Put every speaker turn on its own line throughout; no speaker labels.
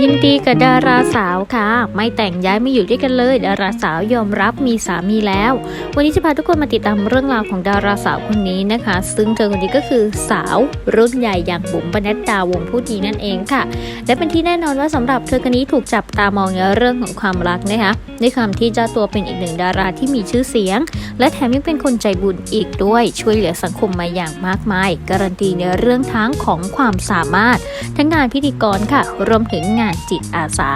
ยินดีกับดาราสาวค่ะ ไม่แต่งย้ายไม่อยู่ด้วยกันเลย ดาราสาวยอมรับมีสามีแล้ว วันนี้จะพาทุกคนมาติดตามเรื่องราวของดาราสาวคนนี้นะคะ ซึ่งเธอคนนี้ก็คือสาวรุ่นใหญ่อย่างบุ๋มปนัดดาวงผู้ดีนั่นเองค่ะ และเป็นที่แน่นอนว่าสำหรับเธอคนนี้ถูกจับตามองในเรื่องของความรักนะคะ ในความที่เจ้าตัวเป็นอีกหนึ่งดาราที่มีชื่อเสียง และแถมยังเป็นคนใจบุญอีกด้วย ช่วยเหลือสังคมมาอย่างมากมาย การันตีในเรื่องทั้งของความสามารถ ทั้งงานพิธีกรค่ะ รวมถึงงานจิตอาสา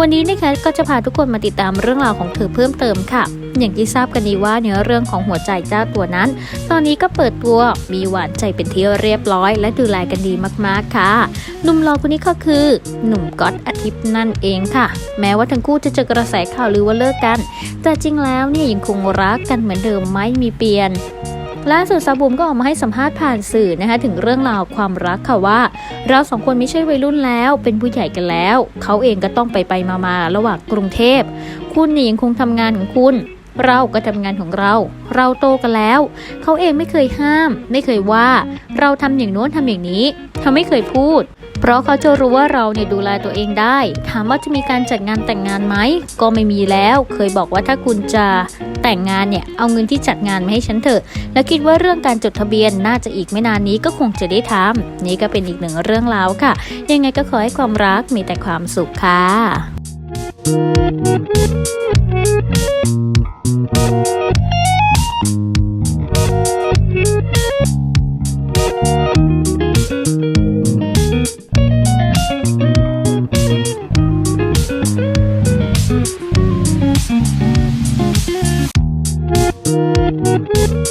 วันนี้นะคะก็จะพาทุกคนมาติดตามเรื่องราวของเธอเพิ่มเติมค่ะ อย่างที่ทราบกันดีว่าเนื้อเรื่องของหัวใจเจ้าตัวนั้น ตอนนี้ก็เปิดตัวมีหวานใจเป็นที่เรียบร้อย และดูแลกันดีมากๆค่ะ หนุ่มรอคนนี้ก็คือ หนุ่มก๊อตอาทิตย์นั่นเองค่ะ แม้ว่าทั้งคู่จะเจอกระแสข่าวลือว่าเลิกกัน แต่จริงแล้วเนี่ยยังคงรักกันเหมือนเดิมไม่มีเปลี่ยน ล่าสุดสาวบุ๋มก็ออกมาให้สัมภาษณ์ผ่านสื่อนะคะถึงเรื่องราวความรักค่ะว่า เราสองคนไม่ใช่วัยรุ่นแล้ว เป็นผู้ใหญ่กันแล้ว เขาเองก็ต้องไปไปมามาระหว่างกรุงเทพ คุณเนี่ยยังคงทำงานของคุณเราก็ทำงานของเรา เราโตกันแล้ว เขาเองไม่เคยห้าม ไม่เคยว่า เราทำอย่างโน้นทำอย่างนี้เขาไม่เคยพูด เพราะเขาจะรู้ว่าเราเนี่ยดูแลตัวเองได้ ถามว่าจะมีการจัดงานแต่งงานไหม ก็ไม่มีแล้ว เคยบอกว่าถ้าคุณจะแต่งงานเนี่ย เอาเงินที่จัดงานมาให้ฉันเถอะ และคิดว่าเรื่องการจดทะเบียนน่าจะอีกไม่นานนี้ก็คงจะได้ทำนี่ก็เป็นอีกหนึ่งเรื่องราวค่ะ ยังไงก็ขอให้ความรักมีแต่ความสุขค่ะ Thank you.